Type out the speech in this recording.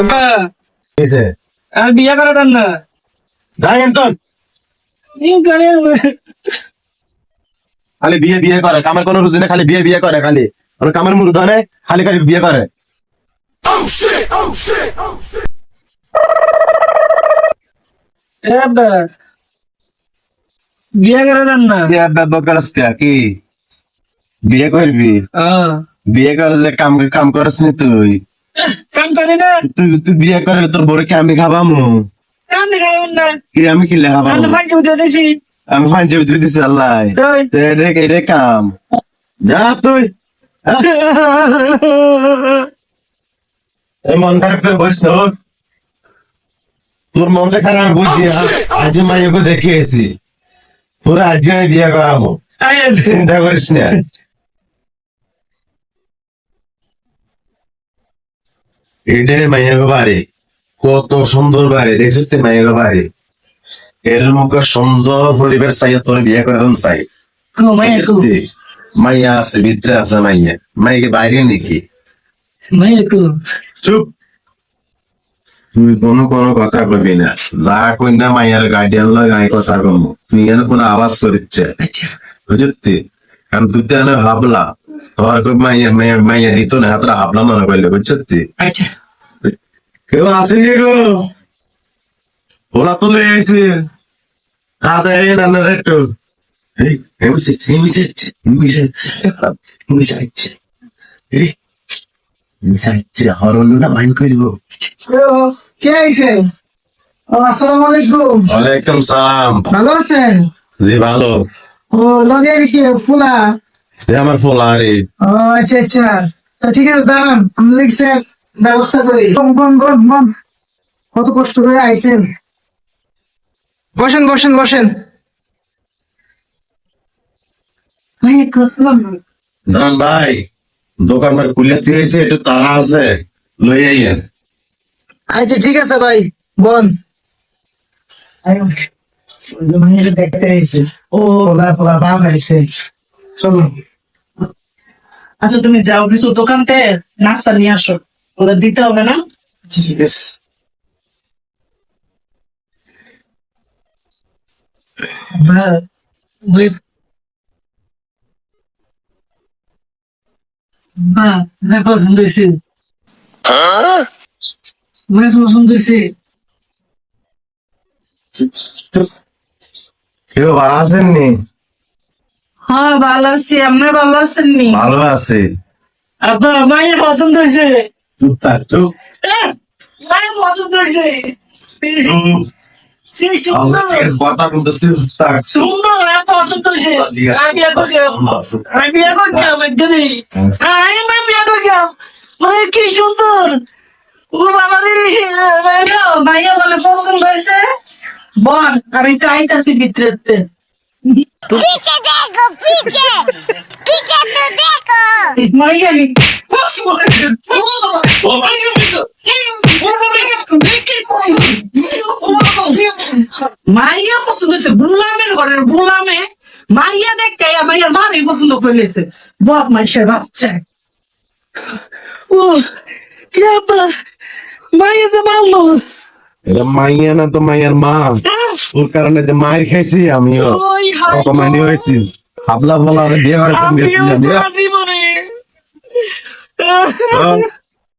আব্বা। কিসে? আর বিয়ে করে দেন না। যাই এন্তন খালি বিয়ে বিয়ে করে কামের কোনো রুজি নেই খালি বিয়ে বিয়ে করে খালি। আর কামের মুরুদ খালি খালি বিয়ে করে। বিয়ে করে দেন না। বিয়ে ব্যাপার কে? কি? বিয়ে করবি? বিয়ে করে যে কাম কাম করস নি তুই? কাম করি না। তুই তুই বিয়ে করে তোর আমি খাবামু? কাম দেখাবেন না। কি আমি কি লেখা আমি ফাইন উঠে দিছি। আমি চেপে তুই দিছি আল্লাহ। তুই? তো এটা এটা কাম। যা তুই? এই মন খারাপ করে বস না ওঠ। তোর মনটা খারাপ বুঝছি আজ মাইয়াকে দেখে এসি তোর আজ আমি বিয়ে করাবো। চিন্তা করিস না। এটাই মাইয়াকে বাড়ি। কত সুন্দর বাড়ি দেখছিস তুই মাইয়াকে বাড়ি? এর মুখে সুন্দর পরিবেশ চাই তোর বিয়ে করে দিম চাই। মাইয়া আছে ভিতরে আছে মাইয়া। মাইকে বাইরে নাকি? চুপ। তুই কোনো কোনো কথা কবি না। যা কই না মাইয়ার গার্ডিয়ান লয় গায়ে কথা কম। তুই কোনো আওয়াজ করিচ্ছে। আচ্ছা। বুঝতে কারণ তুই তো কই মাইয়া দিত না হাতরা হাবলা মনে করলে বুঝতে আচ্ছা কেউ আসেনি গো ওরা তো লে হাতে এই না না একটু এই এমিসেছে এমিসেছে এমিসেছে এমিসেছে হরণ না মাইন করিব কে আইছে আসসালামু আলাইকুম ওয়ালাইকুম সালাম ভালো আছেন জি ভালো ও লগে কি ফুলা আমার ফোলারি ও আচ্ছা আচ্ছা। তো ঠিক আছে দাঁড়ান আমি লিখছে ব্যবস্থা করি। বম বম বম বম কত কষ্ট করে আইছেন। বসেন বসেন বসেন। জান ভাই দোকান মার খুলে দিয়েছে একটু তারা আছে লই আইয়েন। আচ্ছা ঠিক আছে ভাই বন। দেখতে আইছে। ও ফোলা ফোলা বাম আইছে চলো আচ্ছা তুমি যাও কিছু দোকানতে নাস্তা নিয়ে আসো। ওদের দিতে হবে না? ঠিক আছে। বা ওই বা ভাই পছন্দ হয়েছে। পছন্দ হয়েছে। কেউ ভালো আছেন নি হ্যাঁ ভালো আছি। আপনার ভালো আছেন নি ভালো আছে। আপনার পছন্দ হয়েছে? পছন্দ হয়েছে। করছি মানে কি সুন্দর। ও বাবা রে ভাইয়া বলে পছন্দ হয়েছে। বল আমি চাইতাছি ভিতরে पीछे देखो पीछे पीछे तो देखो মাইয়া নি মাইয়া পছন্দ হয়েছে বুলামের ঘরের বুলামে মাইয়া দেখতে মাইয়ার মারই পছন্দ করে লেছে বাপ মাইসের বাচ্চা ও কি আব্বা মাইয়া যে মারলো এটা মাইয়া না তো মাইয়ার মা? ওর কারণে যে মায়ের খাইছি আমিও। অপমানি হয়েছি। হাবলা ফাবলা বিয়ে করে আমিও।